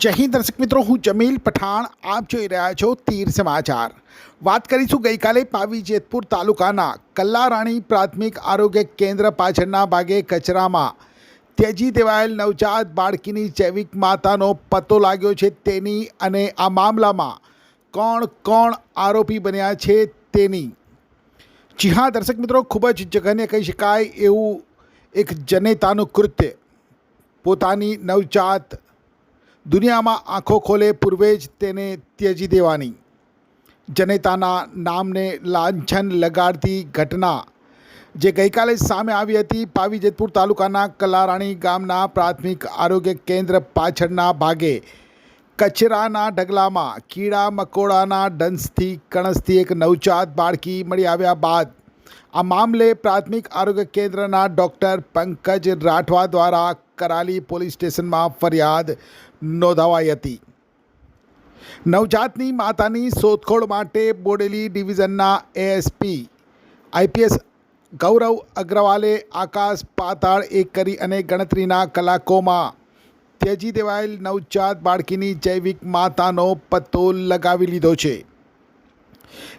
જય હિન્દ દર્શક મિત્રો, હું જમીલ પઠાણ. આપ જોઈ રહ્યા છો તીર સમાચાર. વાત કરીશું ગઈકાલે પાવી જેતપુર તાલુકાના કલ્લારાણી પ્રાથમિક આરોગ્ય કેન્દ્ર પાછળના ભાગે કચરામાં ત્યજી દેવાયેલ નવજાત બાળકીની જૈવિક માતાનો પત્તો લાગ્યો છે તેની અને આ મામલામાં કોણ કોણ આરોપી બન્યા છે તેની. જી હા, દર્શક મિત્રો, ખૂબ જ જઘન્ય કહી શકાય એવું એક જનેતાનું કૃત્ય. પોતાની નવજાત દુનિયામાં આંખો ખોલે પૂર્વે જ તેને ત્યજી દેવાની. જનેતાના નામને લાંછન લગાડતી ઘટના જે ગઈકાલે સામે આવી હતી પાવી જેતપુર તાલુકાના કલારાણી ગામના પ્રાથમિક આરોગ્ય કેન્દ્ર પાછળના ભાગે. કચરાના ઢગલામાં કીડા મકોડાના ડંસથી કણસથી એક નવજાત બાળકી મળી આવ્યા બાદ આ મામલે પ્રાથમિક આરોગ્ય કેન્દ્રના ડૉક્ટર પંકજ રાઠવા દ્વારા કરાલી પોલીસ સ્ટેશનમાં ફરિયાદ નોંધાવાઈ હતી. નવજાતની માતાની શોધખોળ માટે બોડેલી ડિવિઝનના એએસપી આઈપીએસ ગૌરવ અગ્રવાલે આકાશ પાતાળ એક કરી અને ગણતરીના કલાકોમાં ત્યજી દેવાયેલ નવજાત બાળકીની જૈવિક માતાનો પત્તો લગાવી લીધો છે.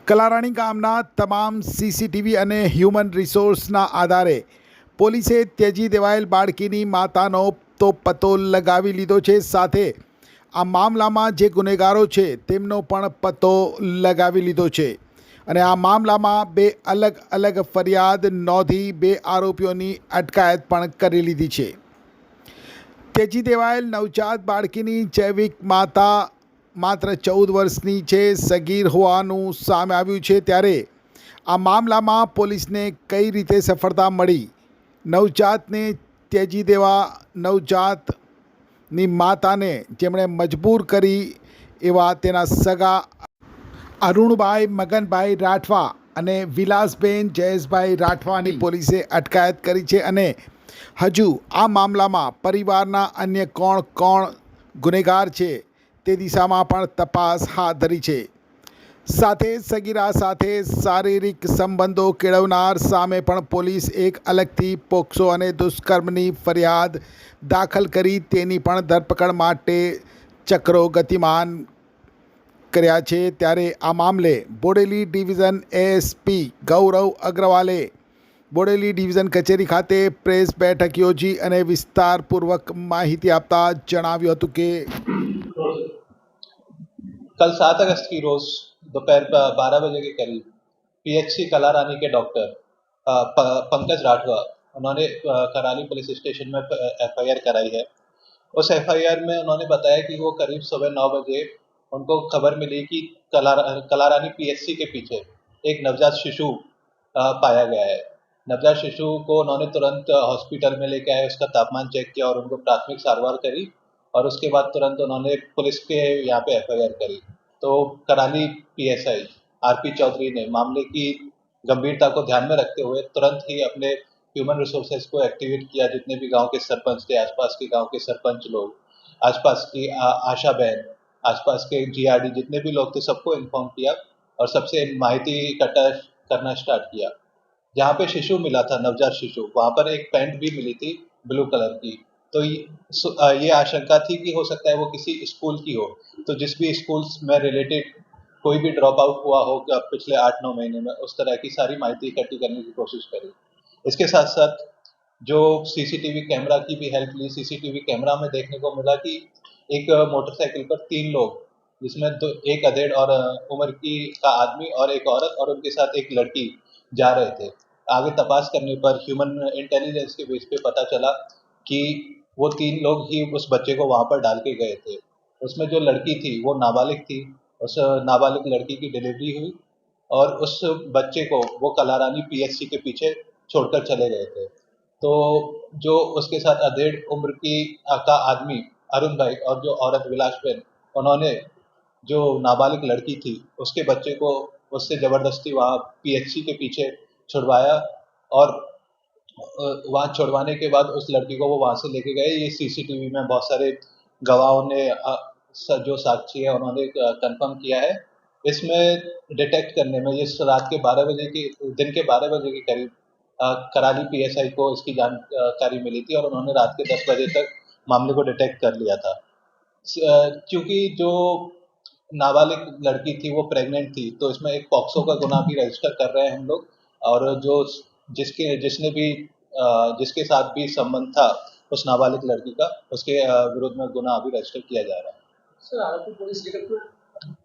કલારાણી ગામના તમામ સીસીટીવી અને હ્યુમન રિસોર્સના આધારે પોલીસે ત્યજી દેવાયેલ બાળકીની માતાનો તો પતો લગાવી લીધો છે સાથે. આ મામલામાં જે ગુનેગારો છે, તેમનો પણ પત્તો લગાવી લીધો છે. અને આ મામલામાં બે અલગ અલગ ફરિયાદ નોંધી બે આરોપીઓની અટકાયત પણ કરી લીધી છે. ત્યજી દેવાયેલ નવજાત બાળકીની જૈવિક માતા માત્ર ચૌદ વર્ષની છે, સગીર હોવાનું સામે આવ્યું છે ત્યારે આ મામલામાં પોલીસને કઈ રીતે સફળતા મળી? નવજાતને ત્યજી દેવા નવજાતની માતાને જેમણે મજબૂર કરી એવા તેના સગા અરુણભાઈ, મગનભાઈ રાઠવા અને વિલાસબેન જયેશભાઈ રાઠવાની પોલીસે અટકાયત કરી છે અને હજુ આ મામલામાં પરિવારના અન્ય કોણ કોણ ગુનેગાર છે તે દિશામાં પણ તપાસ હાથ ધરી છે. સાથે સગીરા સાથે શારીરિક સંબંધો કેળવનાર સામે પણ પોલીસ એક અલગથી પોક્સો અને દુષ્કર્મની ફરિયાદ દાખલ કરી તેની પણ ધરપકડ માટે ચક્રો ગતિમાન કર્યા છે. ત્યારે આ મામલે બોડેલી ડિવિઝન એએસપી ગૌરવ અગ્રવાલે બોડેલી ડિવિઝન કચેરી ખાતે પ્રેસ બેઠક યોજી અને વિસ્તારપૂર્વક માહિતી આપતા જણાવ્યું હતું કે કલ સાત અગસ્ત રોજ दोपहर बारह बजे के करीब पीएचसी कला रानी के डॉक्टर पंकज राठवा उन्होंने कराली पुलिस स्टेशन में एफआईआर कराई है। उस एफआईआर में उन्होंने बताया कि वो करीब सुबह नौ बजे उनको खबर मिली कि कला कलारानी पीएचसी के पीछे एक नवजात शिशु पाया गया है। नवजात शिशु को उन्होंने तुरंत हॉस्पिटल में लेके आए, उसका तापमान चेक किया और उनको प्राथमिक सारवार करी और उसके बाद तुरंत उन्होंने पुलिस के यहाँ पे एफआईआर करी। तो कराली पीएसआई आरपी चौधरी ने मामले की गंभीरता को ध्यान में रखते हुए तुरंत ही अपने ह्यूमन रिसोर्सेज को एक्टिवेट किया, जितने भी गाँव के सरपंच थे, आसपास के गाँव के सरपंच लोग, आसपास की आशा बहन, आसपास के जीआरडी जितने भी लोग थे, सबको इन्फॉर्म किया और सबसे माहिती इकट्ठा करना स्टार्ट किया। जहाँ पे शिशु मिला था, नवजात शिशु, वहाँ पर एक पैंट भी मिली थी ब्लू कलर की। तो ये आशंका थी कि हो सकता है वो किसी स्कूल की हो। तो जिस भी स्कूल में रिलेटेड कोई भी ड्रॉप आउट हुआ हो पिछले आठ नौ महीने में, उस तरह की सारी माहिती इकट्ठी करने की कोशिश करी। इसके साथ साथ जो सीसीटीवी कैमरा की भी हेल्प ली सीसीटीवी कैमरा में देखने को मिला कि एक मोटरसाइकिल पर तीन लोग, जिसमें दो, एक अधेड़ और उम्र की, का आदमी और एक औरत और उनके साथ एक लड़की जा रहे थे। आगे तपास करने पर ह्यूमन इंटेलिजेंस के बेस पे पता चला कि वो तीन लोग ही उस बच्चे को वहाँ पर डाल के गए थे। उसमें जो लड़की थी, वो नाबालिग थी। उस नाबालिग लड़की की डिलीवरी हुई और उस बच्चे को वो कलारानी पीएचसी के पीछे छोड़कर चले गए थे। तो जो उसके साथ अधेड़ उम्र की का आदमी अरुण भाई और जो औरत विलासबेन उन्होंने जो नाबालिग लड़की थी, उसके बच्चे को उससे ज़बरदस्ती वहाँ पीएचसी के पीछे छुड़वाया और वहाँ छुड़वाने के बाद उस लड़की को वो वहाँ से लेके गए। ये सीसीटीवी में बहुत सारे गवाहों ने जो साक्षी है, उन्होंने कंफर्म किया है। इसमें डिटेक्ट करने में, ये रात के 12 बजे की, दिन के 12 बजे के करीब कराली पीएसआई को इसकी जानकारी मिली थी और उन्होंने रात के 10 बजे तक मामले को डिटेक्ट कर लिया था। क्योंकि जो नाबालिग लड़की थी, वो प्रेग्नेंट थी तो इसमें एक पॉक्सो का गुना भी रजिस्टर कर रहे हैं हम लोग और जो जिसके जिसने भी जिसके साथ भी संबंध था उस नाबालिग लड़की का उसके विरुद्ध में गुना अभी रजिस्टर किया जा रहा है। सर आरोपी पुलिस गिरफ्त में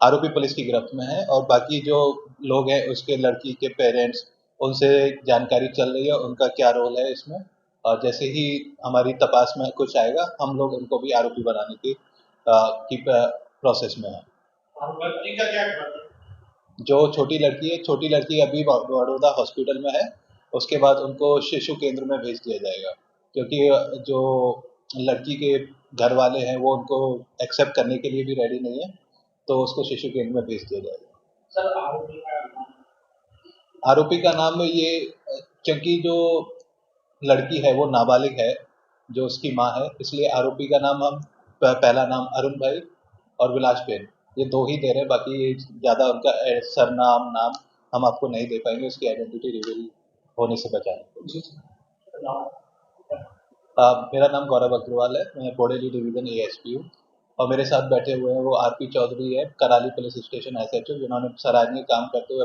आरोपी पुलिस की गिरफ्त में है और बाकी जो लोग हैं उसके लड़की के पेरेंट्स उनसे जानकारी चल रही है उनका क्या रोल है इसमें। और जैसे ही हमारी तपास में कुछ आएगा हम लोग उनको भी आरोपी बनाने की अ, की प्रोसेस में है? जो छोटी लड़की है छोटी लड़की अभी बड़ौदा हॉस्पिटल में है उसके बाद उनको शिशु केंद्र में भेज दिया जाएगा क्योंकि जो लड़की के घर वाले हैं वो उनको एक्सेप्ट करने के लिए भी रेडी नहीं है तो उसको शिशु केंद्र में भेज दिया जाएगा। आरोपी का नाम? आरोपी का नाम ये क्योंकि जो लड़की है वो नाबालिग है जो उसकी माँ है इसलिए आरोपी का नाम हम पहला नाम अरुण भाई और विलास बेन। ये दो ही दे रहे हैं बाकी ज़्यादा उनका सरनाम नाम हम आपको नहीं दे पाएँगे उसकी आइडेंटिटी रिवील होने से बचाने मेरा नाम गौरव अग्रवाल है मैं Bodeli division A S P हूँ और मेरे साथ बैठे हुए हैं वो आर पी चौधरी है Karali police station S H O जिन्होंने सराहनीय काम करते हुए